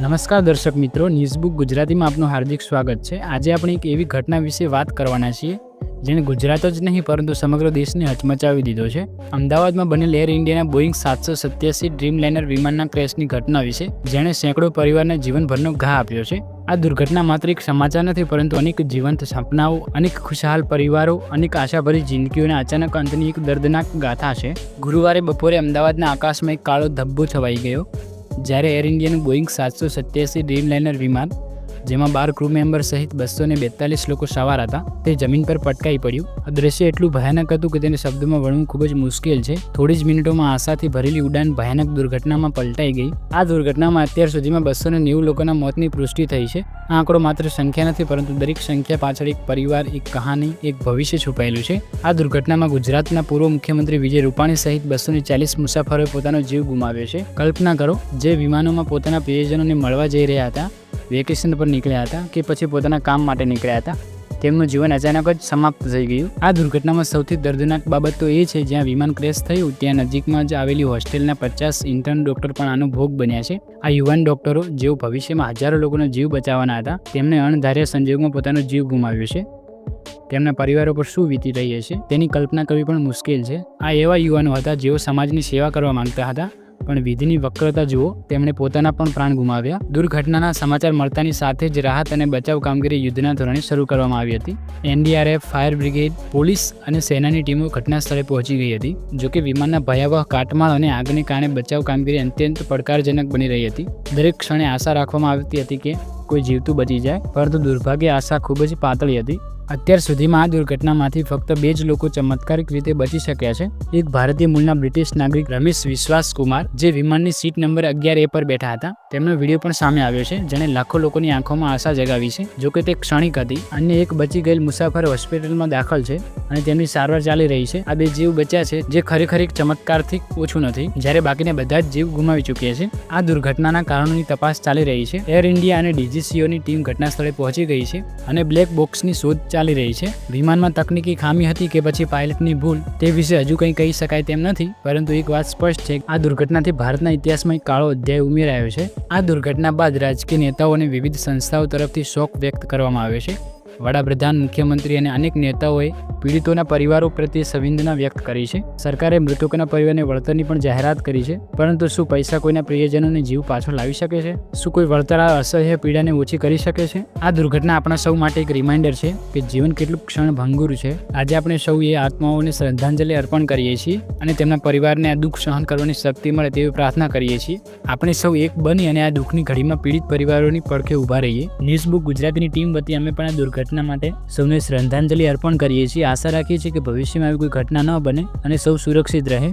નમસ્કાર દર્શક મિત્રો ન્યૂઝબુક ગુજરાતીમાં આપનું હાર્દિક સ્વાગત છે. આજે આપણે એક એવી ઘટના વિશે વાત કરવાના છીએ, જેણે ગુજરાત જ નહીં, પરંતુ સમગ્ર દેશને હચમચાવી દીધો છે. અમદાવાદમાં બનેલ એર ઇન્ડિયાના બોઈંગ સાતસો સત્યાસી ડ્રીમ લાઇનર વિમાનના ક્રેશની ઘટના વિશે જેણે સેંકડો પરિવારને જીવનભરનો ઘા આપ્યો છે. આ દુર્ઘટના માત્ર એક સમાચાર નથી, પરંતુ અનેક જીવંત સપનાઓ, અનેક ખુશહાલ પરિવારો, અનેક આશાભરી જિંદગીઓના અચાનક અંતની એક દર્દનાક ગાથા છે. ગુરુવારે બપોરે અમદાવાદના આકાશમાં એક કાળો ધબ્બો છવાઈ ગયો. જ્યારે એર ઇન્ડિયાનું બોઈંગ સાતસો સત્યાસી ડ્રીમ લાઇનર વિમાન જેમાં બાર ક્રૂ મેમ્બર સહિત બસો બેતાલીસ લોકો સવાર હતા. તે જમીન પર પટકાઈ પડ્યું. આ દ્રશ્ય એટલું ભયાનક હતું કે તેને શબ્દમાં વર્ણવું ખૂબ જ મુશ્કેલ છે. થોડી જ મિનિટોમાં આશાથી ભરેલી ઉડાન ભયાનક દુર્ઘટનામાં પલટાઈ ગઈ. આ દુર્ઘટનામાં અત્યાર સુધીમાં બસો ને લોકોના મોતની પુષ્ટિ થઈ છે. આ આંકડો માત્ર સંખ્યા નથી, પરંતુ દરેક સંખ્યા પાછળ એક પરિવાર, એક કહાની, એક ભવિષ્ય છુપાયેલું છે. આ દુર્ઘટનામાં ગુજરાતના પૂર્વ મુખ્યમંત્રી વિજય રૂપાણી સહિત બસો ચાલીસ મુસાફરોએ પોતાનો જીવ ગુમાવ્યો છે. કલ્પના કરો, જે વિમાનોમાં પોતાના પ્રિયજનોને મળવા જઈ રહ્યા હતા વેકેશન પર નીકળ્યા હતા કે પછી પોતાના કામ માટે નીકળ્યા હતા. તેમનું જીવન અચાનક જ સમાપ્ત થઈ ગયું. આ દુર્ઘટનામાં સૌથી દર્દનાક બાબત તો એ છે, જ્યાં વિમાન ક્રેશ થયું, ત્યાં નજીકમાં જ આવેલી હોસ્ટેલના પચાસ ઇન્ટર્ન ડોક્ટર પણ આનો ભોગ બન્યા છે. આ યુવાન ડોક્ટરો જેઓ ભવિષ્યમાં હજારો લોકોનો જીવ બચાવવાના હતા તેમણે અણધાર્યા સંજોગોમાં પોતાનો જીવ ગુમાવ્યો છે. તેમના પરિવારો પર શું વીતી રહી છે તેની કલ્પના કરવી પણ મુશ્કેલ છે. આ એવા યુવાનો હતા જેઓ સમાજની સેવા કરવા માંગતા હતા. પણ વિધિની વક્રતા જુઓ, તેમણે પોતાના પણ પ્રાણ ગુમાવ્યા. દુર્ઘટનાના સમાચાર મળતાની સાથે જ રાહત અને બચાવ કામગીરી યુદ્ધના ધોરણે શરૂ કરવામાં આવી હતી. એનડીઆરએફ, ફાયર બ્રિગેડ, પોલીસ અને સેનાની ટીમો ઘટના સ્થળે પહોંચી ગઈ હતી જોકે વિમાનના ભયાવહ કાટમાળ અને આગને કારણે બચાવ કામગીરી અત્યંત પડકારજનક બની રહી હતી. દરેક ક્ષણે આશા રાખવામાં આવતી હતી કે કોઈ જીવતું બચી જાય. પરંતુ દુર્ભાગ્ય આશા ખૂબ જ પાતળી હતી. અત્યાર સુધીમાં આ દુર્ઘટનામાંથી ફક્ત બે જ લોકો ચમત્કારિક રીતે બચી શક્યા છે. એક ભારતીય મૂળના બ્રિટિશ નાગરિક રમેશ વિશ્વાસ કુમાર, જે વિમાનની સીટ નંબર અગિયાર એ પર બેઠા હતા. તેમનો વીડિયો પણ સામે આવ્યો છે, જેણે લાખો લોકોની આંખોમાં આશા જગાવી છે. જોકે તે ક્ષણિક હતી. અન્ય એક બચી ગયેલ મુસાફર હોસ્પિટલમાં દાખલ છે અને તેમની સારવાર ચાલી રહી છે. આ બે જીવ બચ્યા છે, જે ખરેખર એક ચમત્કારથી ઓછું નથી. જ્યારે બાકીના બધા જ જીવ ગુમાવી ચૂક્યા છે. આ દુર્ઘટનાના કારણોની તપાસ ચાલી રહી છે. એર ઇન્ડિયા અને ડીજીસીઓની ટીમ ઘટના સ્થળે પહોંચી ગઈ છે અને બ્લેક બોક્સની શોધ ચાલી રહી છે. વિમાનમાં તકનીકી ખામી હતી કે પછી પાયલટની ભૂલ તે વિશે હજુ કંઈ કહી શકાય તેમ નથી, પરંતુ એક વાત સ્પષ્ટ છે. આ દુર્ઘટનાથી ભારતના ઇતિહાસમાં એક કાળો અધ્યાય ઉમેરાયો છે. આ દુર્ઘટના બાદ રાજકીય નેતાઓ અને વિવિધ સંસ્થાઓ તરફથી શોક વ્યક્ત કરવામાં આવ્યો છે. વડાપ્રધાન, મુખ્યમંત્રી અને અનેક નેતાઓએ પીડિતોના પરિવારો પ્રત્યે સંવેદના વ્યક્ત કરી છે. સરકારે મૃતકોના પરિવારને વળતરની પણ જાહેરાત કરી છે. પરંતુ શું પૈસા કોઈના પ્રિયજનોને જીવ પાછો લાવી શકે છે? શું કોઈ વળતર આ અસહ્ય પીડાને ઓછી કરી શકે છે? આ દુર્ઘટના આપણા સૌ માટે એક રિમાઇન્ડર છે કે જીવન કેટલું ક્ષણ ભંગુર છે. આજે આપણે સૌ એ આત્માઓને શ્રદ્ધાંજલિ અર્પણ કરીએ છીએ અને તેમના પરિવારને આ દુઃખ સહન કરવાની શક્તિ મળે તેવી પ્રાર્થના કરીએ છીએ. આપણે સૌ એક બની અને આ દુઃખની ઘડીમાં પીડિત પરિવારોની પડખે ઊભા રહીએ. ન્યૂઝ ગુજરાતીની ટીમ વતી અમે પણ આ દુર્ઘટના માટે સૌને શ્રદ્ધાંજલિ અર્પણ કરીએ છીએ. આશા રાખીએ છીએ કે ભવિષ્યમાં આવી કોઈ ઘટના ન બને અને સૌ સુરક્ષિત રહે.